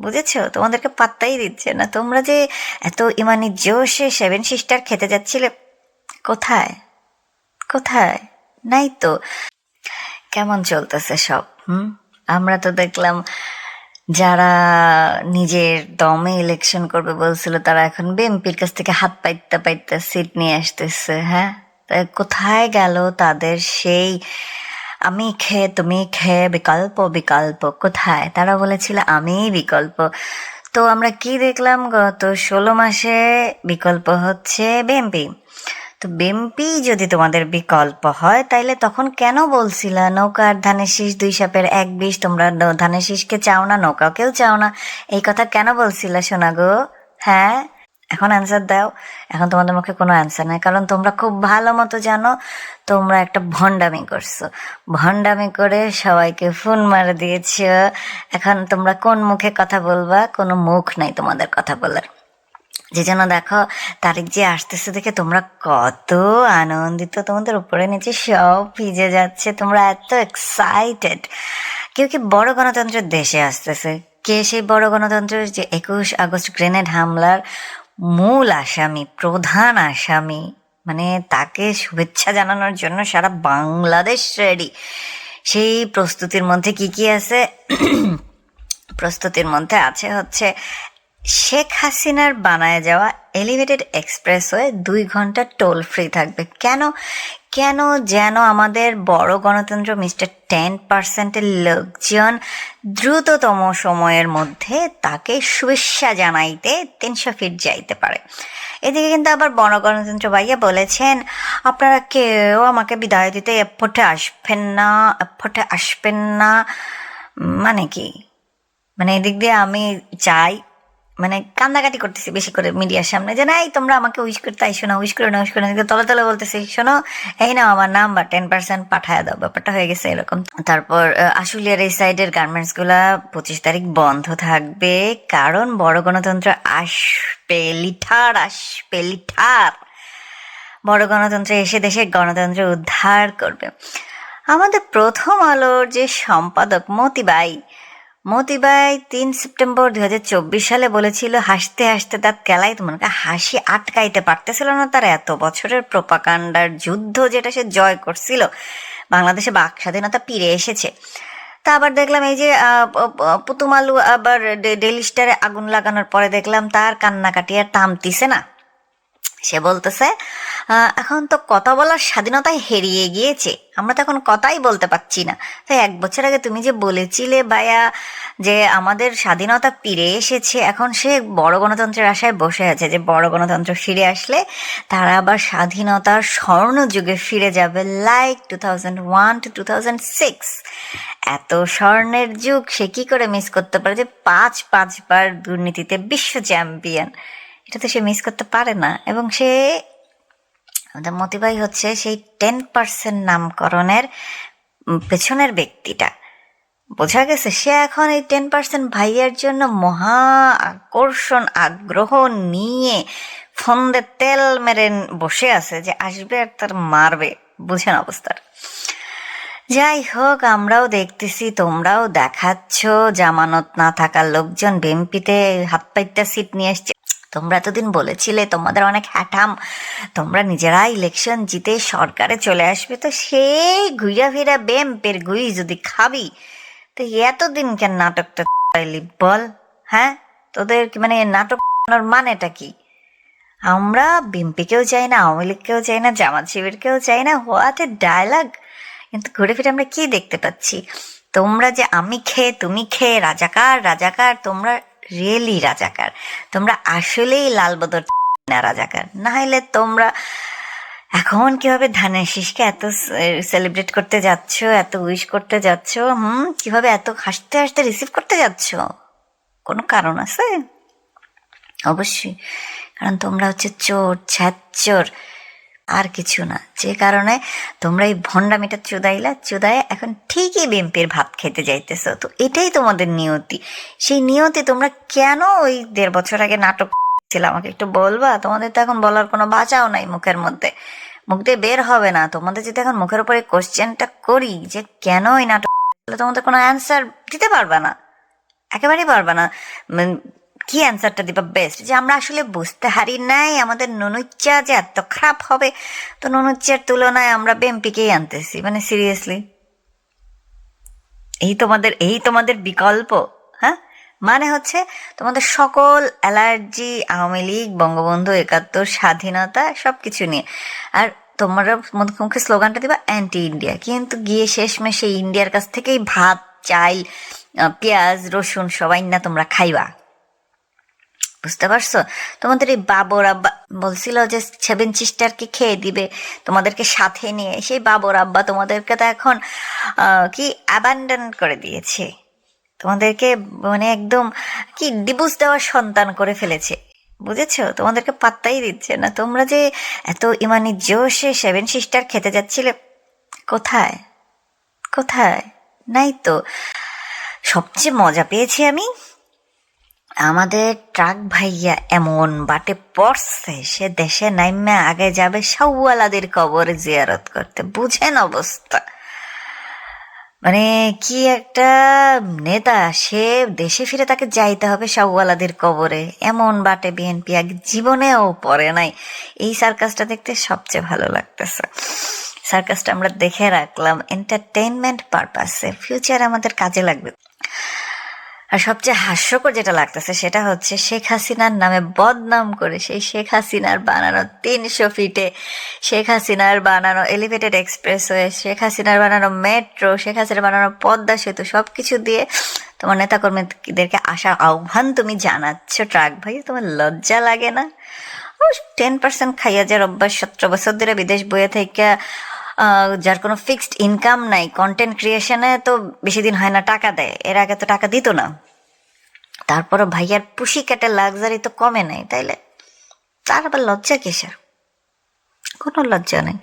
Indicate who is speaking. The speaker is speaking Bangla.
Speaker 1: বুঝেছ? তোমাদেরকে পাত্তাই দিচ্ছে না। তোমরা যে এত ইমানি জোশে সেভেন সিস্টার খেতে যাচ্ছিলে, কোথায়? কোথায়? নাই তো। কেমন চলতেছে সব, হুম? আমরা তো দেখলাম যারা নিজের দমে ইলেকশন করবে বলছিল, তারা এখন বিএনপির কাছ থেকে হাত পাইতে পাইতে সিট নিয়ে আসতেছে হ্যাঁ? কোথায় গেল তাদের সেই আমি খেয়ে তুমি খেয়ে বিকল্প বিকল্প, কোথায়? তারা বলেছিল, আমি বিকল্প। তো আমরা কি দেখলাম গত ষোলো মাসে বিকল্প হচ্ছে বিএনপি তো বেম্পি যদি তোমাদের বিকল্প হয়, তাইলে তখন কেন বলছিলা নৌকার ধানের শীষ দুই সাপের এক বিষ, তোমরা ধানের শীষকে চাও না নৌকাকেও চাও না? এই কথা কেন বলছিলা, শোনা গো? হ্যাঁ? এখন অ্যান্সার দাও। এখন তোমাদের মুখে কোনো অ্যান্সার নাই। কারণ তোমরা খুব ভালো মতো জানো, তোমরা একটা ভণ্ডামি করছ। ভণ্ডামি করে সবাইকে ফোন মারে দিয়েছ। এখন তোমরা কোন মুখে কথা বলবা? কোনো মুখ নাই তোমাদের কথা বলার। যে যেন দেখো, তারিখ যে আসতেছে দেখে তোমরা কত আনন্দিত। তোমাদের উপরে নিচে সব ভিজে যাচ্ছে। তোমরা এত এক্সাইটেড কেউ কি বড় গণতন্ত্রের দেশে আসতেছে? কে সেই বড় গণতন্ত্রের যে একুশ আগস্ট গ্রেনেড হামলার মূল আসামি, প্রধান আসামি মানে তাকে শুভেচ্ছা জানানোর জন্য সারা বাংলাদেশ রেডি সেই প্রস্তুতির মধ্যে কি কি আছে? প্রস্তুতির মধ্যে আছে হচ্ছে শেখ হাসিনার বানায় যাওয়া এলিভেটেড এক্সপ্রেসওয়ে দুই ঘণ্টা টোল ফ্রি থাকবে। কেন? কেন যেন আমাদের বড় গণতন্ত্র মিস্টার টেন পার্সেন্টের লোকজন দ্রুততম সময়ের মধ্যে তাকে শুভেচ্ছা জানাইতে তিনশো ফিট যাইতে পারে। এদিকে কিন্তু আবার বড় গণতন্ত্র ভাইয়া বলেছেন, আপনারা কেউ আমাকে বিদায় দিতে এয়ারপোর্টে আসবেন না এয়ারপোর্টে আসবেন না। মানে কি? মানে এদিক দিয়ে আমি চাই মানে কান্দাকাটি করতেছি বেশি করে মিডিয়ার সামনে যে নাই তোমরা আমাকে উইশ করতে আইসো না উইশ করে না উইশ করে না তলে তলে বলতেছি, শোনো, এই নাও আমার নাম্বার টেন পার্সেন্ট পাঠায় দাও, ব্যাপারটা হয়ে গেছে এরকম। তারপর আশুলিয়ার এই সাইডের গার্মেন্টসগুলা পঁচিশ তারিখ বন্ধ থাকবে, কারণ বড় গণতন্ত্র আসবে, লিঠার আসবে, লিঠার। বড় গণতন্ত্র এসে দেশে গণতন্ত্র উদ্ধার করবে। আমাদের প্রথম আলোর যে সম্পাদক মতিবাই মতিবাই তিন সেপ্টেম্বর চব্বিশ সালে বলেছিল, হাসতে হাসতে তার কেলাই তোমার হাসি আটকাইতে পারতেছিল না তার। এত বছরের প্রপাকাণ্ডার যুদ্ধ যেটা সে জয় করছিল, বাংলাদেশে বাক স্বাধীনতা ফিরে এসেছে। তা আবার দেখলাম এই যে পুতুমালু আবার ডে- ডেইলি স্টারে আগুন লাগানোর পরে দেখলাম তার কান্নাকাটি আর থামতিছে না। সে বলতেছে এখন তো কথা বলার স্বাধীনতাই হারিয়ে গিয়েছে। আমরা তো এখন কথাই বলতে পারছি না। তাই এক বছর আগে তুমি যে বলেছিলে বায়া যে আমাদের স্বাধীনতা ফিরে এসেছে, এখন সে বড় গণতন্ত্রের আশায় বসে আছে যে বড় গণতন্ত্র ফিরে আসলে তারা আবার স্বাধীনতার স্বর্ণ যুগে ফিরে যাবে like two thousand one to two thousand six এত স্বর্ণের যুগ, সে কি করে মিস করতে পারে যে পাঁচ, পাঁচবার দুর্নীতিতে বিশ্ব চ্যাম্পিয়ন এটা তো সে মিস করতে পারে না এবং সে আমাদের মতিবাই হচ্ছে সেই টেন পার্সেন্ট নামকরণের পেছনের ব্যক্তিটা। বোঝা গেছে সে এখন এই টেন পার্সেন্ট ভাইয়ের জন্য মহা আকর্ষণ, আগ্রহ নিয়ে ফন্দে তেল মেরে বসে আছে যে আসবে আর তার মারবে। বুঝেন অবস্থার যাই হোক, আমরাও দেখতেছি, তোমরাও দেখাচ্ছ, জামানত না থাকা লোকজন বেম্পিতে হাত পাইতে সিট নিয়ে এসছে। তোমরা এতদিন বলেছিলে তোমাদের অনেক হ্যাঠাম তোমরা নিজেরা ইলেকশন জিতে সরকারে চলে আসবে, তো সেই ঘুরা ফিরা বেম্পের গুই যদি খাবি, তো এতদিন কেন নাটকটা বল? হ্যাঁ? তোদের মানে নাটক মানেটা কি? আমরা বিএমপিকেও চাই না, আওয়ামী লীগকেও চাই না, জামাত শিবিরকেও চাই না হোয়াট এ ডায়লগ কিন্তু ঘুরে ফিরে আমরা কি দেখতে পাচ্ছি? তোমরা যে আমি খেয়ে তুমি খেয়ে রাজাকার রাজাকার, তোমরা রিয়েলি রাজাকার। তোমরা আসলেই লাল বদর না রাজাকার। না হলে তোমরা এখন কীভাবে ধানের শীষকে এত সেলিব্রেট করতে যাচ্ছ, এত উইশ করতে যাচ্ছ, হুম? কীভাবে এত হাসতে হাসতে রিসিভ করতে যাচ্ছ? কোনো কারণ আছে? অবশ্যই। কারণ তোমরা হচ্ছে চোর ছ্যাচোর আর কিছু না। যে কারণে তোমরা এই ভণ্ডামিটা চুদাইলা, চুদায় এখন ঠিকই বিএমপির ভাত খেতে যাইতেছো। তো এটাই তোমাদের নিয়তি। সেই নিয়তি তোমরা কেন ওই দেড় বছর আগে নাটক ছিল আমাকে একটু বলবা? তোমাদের তো এখন বলার কোনো বাঁচাও নাই মুখের মধ্যে। মুখ দিয়ে বের হবে না। তোমাদের যদি এখন মুখের উপরে কোশ্চেনটা করি যে কেন এই নাটক তোমাদের কোনো অ্যান্সার দিতে পারবে না। একেবারেই পারবা না। কি অ্যান্সারটা দিবা? বেস্ট যে আমরা আসলে বুঝতে হারি নাই, আমাদের ননুচ্চা যে এত খারাপ হবে, তো ননুচ্চার তুলনায় আমরা বেম্পিকেই আনতেছি মানে সিরিয়াসলি এই তোমাদের এই তোমাদের বিকল্প হ্যাঁ? মানে হচ্ছে তোমাদের সকল অ্যালার্জি, আওয়ামী লীগ, বঙ্গবন্ধু একাত্তর, স্বাধীনতা সব কিছু নিয়ে। আর তোমরা মুখে স্লোগানটা দিবা অ্যান্টি ইন্ডিয়া কিন্তু গিয়ে শেষমেশে ইন্ডিয়ার কাছ থেকেই ভাত, চাইল পেঁয়াজ, রসুন সবাই না তোমরা খাইবা। বুঝতে পারছ? তোমাদের এই বাবর আব্বা বলছিল যে সেভেন সিস্টারকে খেয়ে দিবে, তোমাদেরকে সাথে নিয়ে। সেই বাবর আব্বা তোমাদেরকে তো এখন কি অ্যাবান্ডন করে দিয়েছে। তোমাদেরকে মানে একদম কি ডিভোর্স দেওয়ার সন্তান করে ফেলেছে। বুঝেছ? তোমাদেরকে পাত্তাই দিচ্ছে না। তোমরা যে এত ইমানি জোশে সেভেন সিস্টার খেতে যাচ্ছিলে, কোথায়? কোথায়? নাই তো। সবচেয়ে মজা পেয়েছি আমি। আমাদের ট্রাক ভাইয়া এমন বাটে পড়ছে, সে দেশে নাইমে আগে যাবে সাউওয়ালাদের কবরে জিয়ারত করতে। বুঝেন অবস্থা। মানে কি একটা নেতা, সে দেশে ফিরে তাকে যাইতে হবে সাউওয়ালাদের কবরে। এমন বাটে বিএনপি আগে জীবনেও পড়ে নাই। এই সার্কাসটা দেখতে সবচেয়ে ভালো লাগতেছে। সার্কাসটা আমরা দেখে রাখলাম। এন্টারটেইনমেন্ট পারপাসে ফিউচার আমাদের কাজে লাগবে। আর সবচেয়ে হাস্যকর যেটা লাগতেছে সেটা হচ্ছে শেখ হাসিনার নামে বদনাম করে সেই শেখ হাসিনার বানানো তিনশো ফিটে, শেখ হাসিনার বানানো এলিভেটেড এক্সপ্রেস এক্সপ্রেসওয়ে শেখ হাসিনার বানানো মেট্রো শেখ হাসিনার বানানো পদ্মা সেতু সব কিছু দিয়ে তোমার নেতাকর্মীদেরকে আসার আহ্বান তুমি জানাচ্ছ ট্রাক ভাই, তোমার লজ্জা লাগে না? টেন পার্সেন্ট খাইয়া যার অভ্যাস সতেরো বছর ধরে বিদেশ বইয়ে থেকে যার কোনো ফিক্সড ইনকাম নাই কন্টেন্ট ক্রিয়েশনে তো বেশি দিন হয় না, টাকা দেয়। এর আগে তো টাকা দিত না। তারপরও ভাইয়ার পুষি কেটে লাগজারি তো কমে নাই, তাইলে তার আবার লজ্জা কিসের? কোনো লজ্জা নেই।